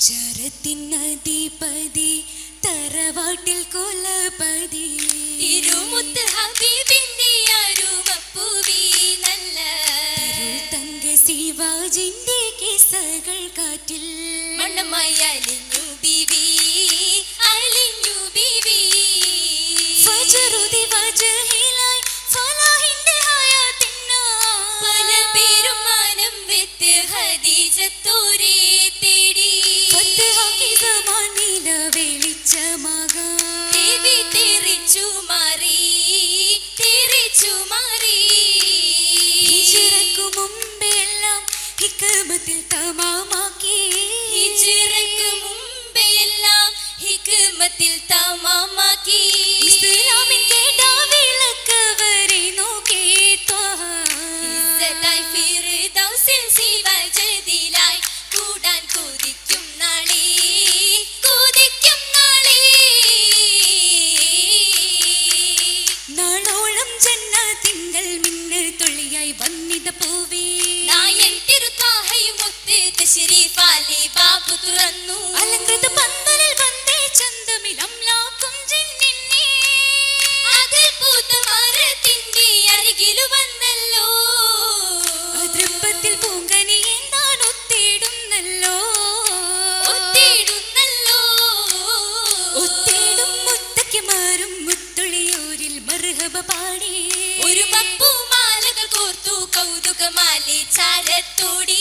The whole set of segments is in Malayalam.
സഞ്ചാരത്തിൻ നദീപതി തറവാട്ടിൽ കുലപതി. തിരുമുത്ത് ഹബീബിന്റെ അരുമപ്പൂവി നല്ല. തങ്ക ശിവാജിന്റെ കിസകൾ കാറ്റിൽ. മണ്ണമയാലിൻ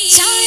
Shine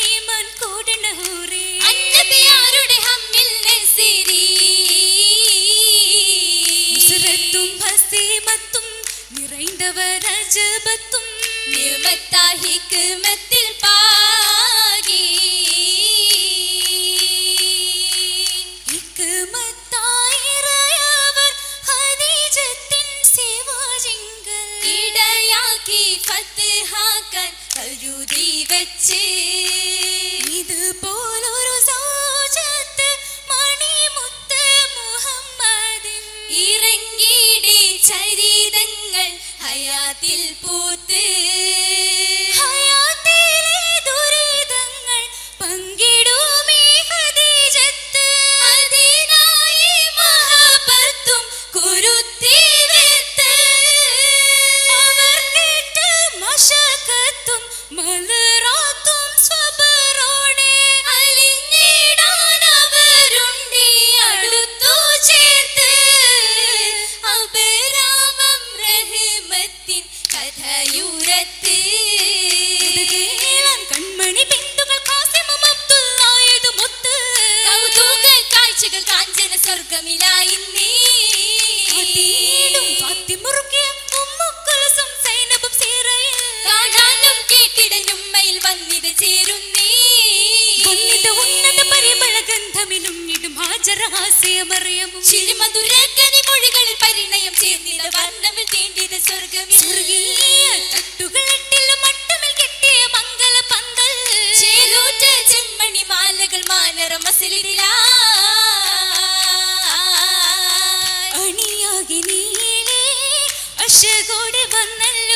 രാജരാസ്യമറിയമും ശിരിമധുരക്കനി മൊഴികളിൽ പരിണയം ചേർന്നിട വർണമിൽ തേണ്ടിയത് സ്വർഗം സ്വർഗീയ തട്ടുകളിട്ടിലും കെട്ടിയ മംഗള പന്തൽ. ചേലൂറ്റ ചെന്മണി മാലകൾ അണിയാകി നീളെ അശകൂടെ വന്നല്ല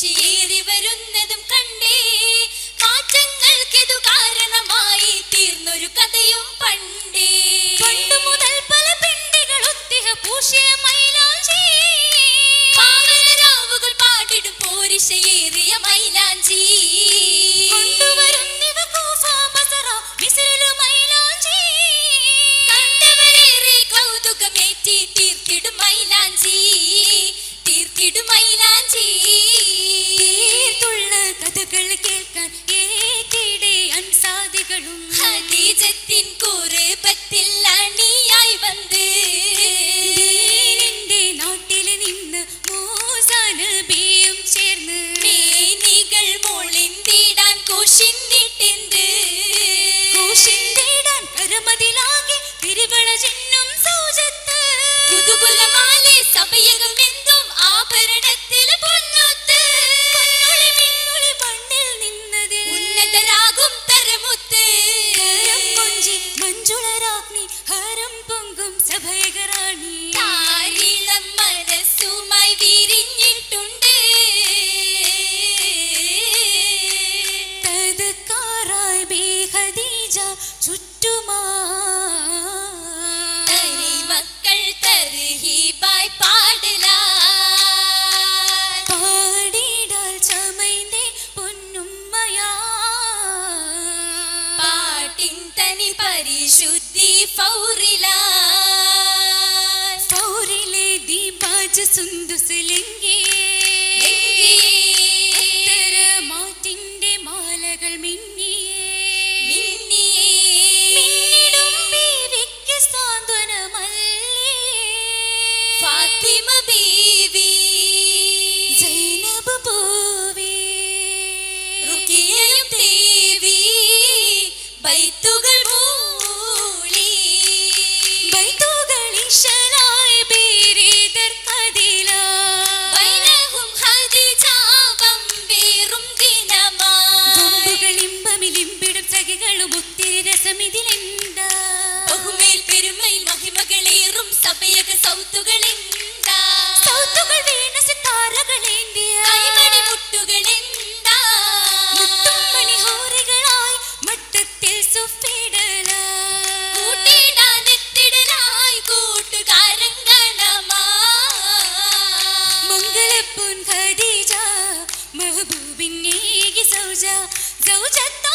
she പരിശുദ്ധി ഫൗറിലാ जा जाऊ जाता